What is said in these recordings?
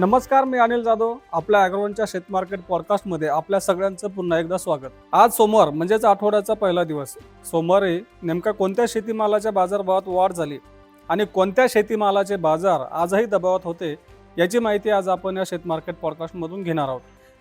नमस्कार मी अनिल जाधव आपल्या अॅग्रोवनच्या शेत मार्केट पॉडकास्टमध्ये आपल्या सगळ्यांचं पुन्हा एकदा स्वागत. आज सोमवार म्हणजेच आठवड्याचा पहिला दिवस. सोमवारी नेमका कोणत्या शेतीमालाच्या बाजारभावात वाढ झाली आणि कोणत्या शेतीमालाचे बाजार आजही दबावात होते याची माहिती आज आपण या शेत मार्केट पॉडकास्टमधून घेणार आहोत.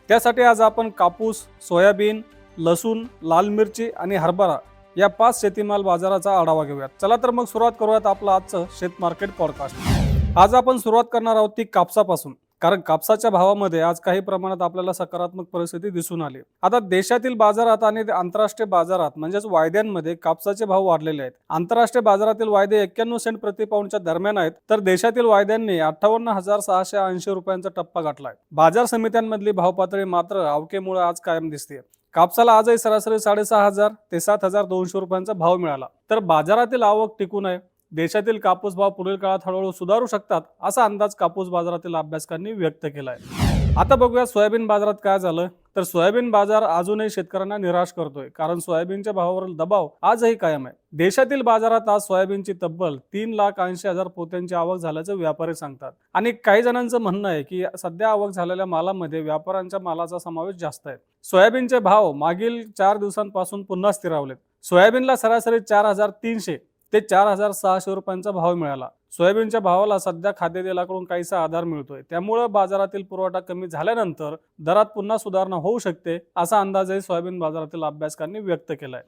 त्यासाठी आज आपण कापूस सोयाबीन लसूण लाल मिरची आणि हरभरा या पाच शेतीमाल बाजाराचा आढावा घेऊयात. चला तर मग सुरुवात करूयात आपलं आजचं शेत मार्केट पॉडकास्ट. आज आपण सुरुवात करणार आहोत ती कापसापासून. कारण कापसाच्या भावामध्ये आज काही प्रमाणात आपल्याला सकारात्मक परिस्थिती दिसून आली. आता देशातील बाजारात आणि आंतरराष्ट्रीय बाजारात म्हणजेच वायद्यांमध्ये कापसाचे भाव वाढलेले आहेत. आंतरराष्ट्रीय बाजारातील वायदे एक्क्याण्णव सेंट प्रति पाऊंडच्या दरम्यान आहेत तर देशातील वायद्यांनी अठ्ठावन्न हजार सहाशे ऐंशी रुपयांचा टप्पा गाठलाय. बाजार समित्यांमधली भाव पातळी मात्र अवकेमुळे आज कायम दिसते कापसाला आजही सरासरी साडेसहा हजार ते सात हजार दोनशे रुपयांचा भाव मिळाला. तर बाजारातील आवक टिकून आहे. देशातील कापूस भाव पुढील काळात हळूहळू सुधारू शकतात असा अंदाज कापूस बाजारातील अभ्यासकांनी व्यक्त केला आहे आता बघूया सोयाबीन बाजारात काय झालं. तर सोयाबीन बाजार अजूनही शेतकऱ्यांना निराश करतोय कारण सोयाबीनच्या भावावरील दबाव आजही कायम आहे. देशातील बाजारात आज सोयाबीनची तब्बल तीन लाख ऐंशी हजार पोत्यांची आवक झाल्याचं व्यापारी सांगतात. आणि काही जणांचं म्हणणं आहे की सध्या आवक झालेल्या मालामध्ये व्यापाऱ्यांच्या मालाचा समावेश जास्त आहे. सोयाबीनचे भाव मागील चार दिवसांपासून पुन्हा स्थिरावलेत. सोयाबीनला सरासरी चार हजार तीनशे ते चार हजार सहाशे रुपयांचा भाव मिळाला. सोयाबीनच्या भावाला सध्या खाद्यतेलाकडून काहीसा आधार मिळतोय. त्यामुळं बाजारातील पुरवठा कमी झाल्यानंतर दरात पुन्हा सुधारणा होऊ शकते असा अंदाजही सोयाबीन बाजारातील अभ्यासकांनी व्यक्त केलाय.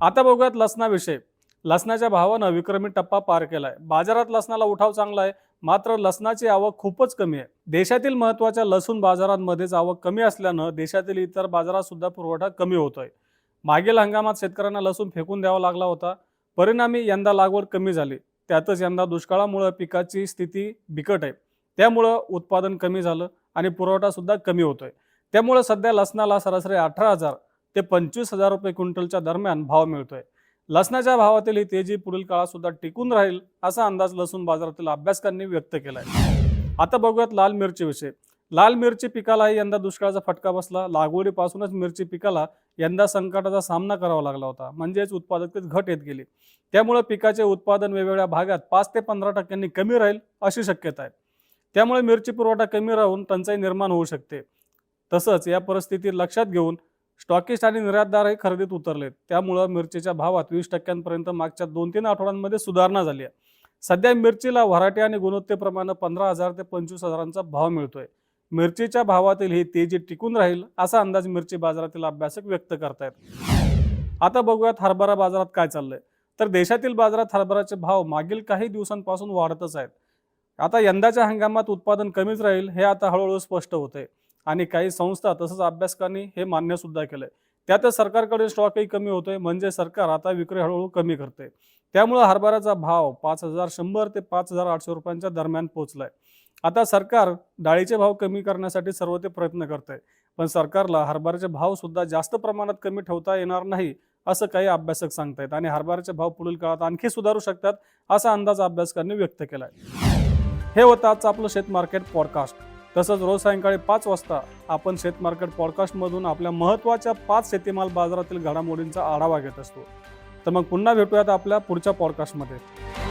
आता बघूयात लसणाविषयी. लसणाच्या भावानं विक्रमी टप्पा पार केलाय. बाजारात लसणाला उठाव चांगला आहे मात्र लसणाची आवक खूपच कमी आहे. देशातील महत्त्वाच्या लसूण बाजारांमध्येच आवक कमी असल्यानं देशातील इतर बाजारात सुद्धा पुरवठा कमी होतोय. मागील हंगामात शेतकऱ्यांना लसूण फेकून द्यावा लागला होता. परिणामी यंदा लागवड कमी झाली. त्यातच यंदा दुष्काळामुळं पिकाची स्थिती बिकट आहे. त्यामुळं उत्पादन कमी झालं आणि पुरवठासुद्धा कमी होतोय. त्यामुळं सध्या लसणाला सरासरी अठरा हजार ते पंचवीस हजार रुपये क्विंटलच्या दरम्यान भाव मिळतोय. लसणाच्या भावातील ही तेजी पुढील काळात सुद्धा टिकून राहील असा अंदाज लसूण बाजारातील अभ्यासकांनी व्यक्त केलाय. आता बघूयात लाल मिरची विषय लाल मिरची पिकालाही यंदा दुष्काळाचा फटका बसला. लागवडीपासूनच मिरची पिकाला यंदा संकटाचा सामना करावा लागला होता. म्हणजेच उत्पादकतेत घट येत गेली. त्यामुळे पिकाचे उत्पादन वेगवेगळ्या भागात पाच ते पंधरा टक्क्यांनी कमी राहील अशी शक्यता आहे. त्यामुळे मिरची पुरवठा कमी राहून टंचाई निर्माण होऊ शकते. तसंच या परिस्थिती लक्षात घेऊन स्टॉकिस्ट आणि निर्यातदारही खरेदीत उतरलेत. त्यामुळं मिरचीच्या भावात वीस टक्क्यांपर्यंत मागच्या दोन तीन आठवड्यांमध्ये सुधारणा झाली आहे. सध्या मिरचीला व्हराटी आणि गुणवत्तेप्रमाणे पंधरा हजार ते पंचवीस हजारांचा भाव मिळतोय. मिरचीच्या भावातील हे तेजी टिकून राहील असा अंदाज मिरची बाजारातील अभ्यासक व्यक्त करतायत. आता बघूयात हरभरा बाजारात काय चाललंय. तर देशातील बाजारात हरभराचे भाव मागील काही दिवसांपासून वाढतच आहेत. आता यंदाच्या हंगामात उत्पादन कमीच राहील हे आता हळूहळू स्पष्ट होते आणि काही संस्था तसंच अभ्यासकांनी हे मान्य सुद्धा केलंय. त्यातच सरकारकडे स्टॉकही कमी होतोय म्हणजे सरकार आता विक्री हळूहळू कमी करते त्यामुळं हरभऱ्याचा भाव पाच हजार शंभर ते पाच हजार आठशे रुपयांच्या दरम्यान पोहोचलाय आता सरकार डाळीचे भाव कमी करण्यासाठी सर्व ते प्रयत्न करत आहे पण सरकारला हरभऱ्याचे भाव सुद्धा जास्त प्रमाणात कमी ठेवता येणार नाही असं काही अभ्यासक सांगतायत. आणि हरभऱ्याचे भाव पुढील काळात आणखी सुधारू शकतात असा अंदाज अभ्यासकांनी व्यक्त केलाय. हे होतं आजचं आपलं शेत मार्केट पॉडकास्ट. तसंच रोज सायंकाळी पाच वाजता आपण शेत मार्केट पॉडकास्टमधून आपल्या महत्त्वाच्या पाच शेतीमाल बाजारातील घडामोडींचा आढावा घेत असतो. तर मग पुन्हा भेटूयात आपल्या पुढच्या पॉडकास्टमध्ये